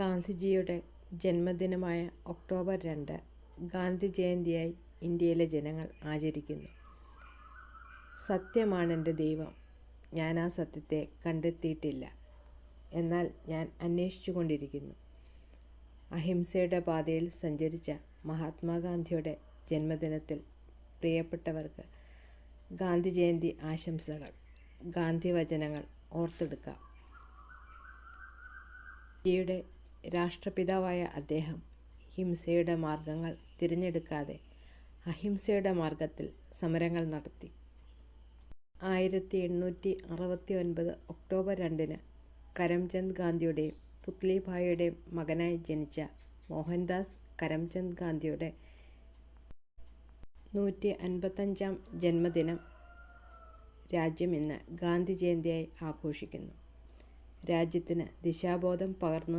ഗാന്ധിജിയുടെ ജന്മദിനമായ ഒക്ടോബർ രണ്ട് ഗാന്ധി ജയന്തിയായി ഇന്ത്യയിലെ ജനങ്ങൾ ആചരിക്കുന്നു. സത്യമാണ് എന്റെ ദൈവം. ഞാൻ ആ സത്യത്തെ കണ്ടെത്തിയിട്ടില്ല. എന്നാൽ ഞാൻ അന്വേഷിച്ചു കൊണ്ടിരിക്കുന്നു അഹിംസയുടെ പാതയിൽ സഞ്ചരിച്ച മഹാത്മാഗാന്ധിയുടെ ജന്മദിനത്തിൽ പ്രിയപ്പെട്ടവർക്ക് ഗാന്ധി ജയന്തി ആശംസകൾ. ഗാന്ധി വചനങ്ങൾ ഓർത്തെടുക്കാം. ഇന്ത്യയുടെ രാഷ്ട്രപിതാവായ അദ്ദേഹം ഹിംസയുടെ മാർഗങ്ങൾ തിരഞ്ഞെടുക്കാതെ അഹിംസയുടെ മാർഗത്തിൽ സമരങ്ങൾ നടത്തി. ആയിരത്തി എണ്ണൂറ്റി അറുപത്തി ഒൻപത് ഒക്ടോബർ രണ്ടിന് കരംചന്ദ് ഗാന്ധിയുടെയും പുത്ലിഭായിയുടെയും മകനായി ജനിച്ച മോഹൻദാസ് കരംചന്ദ് ഗാന്ധിയുടെ നൂറ്റി അൻപത്തഞ്ചാം ജന്മദിനം രാജ്യം ഇന്ന് ഗാന്ധി ജയന്തിയായി ആഘോഷിക്കുന്നു. രാജ്യത്തിന് ദിശാബോധം പകർന്നു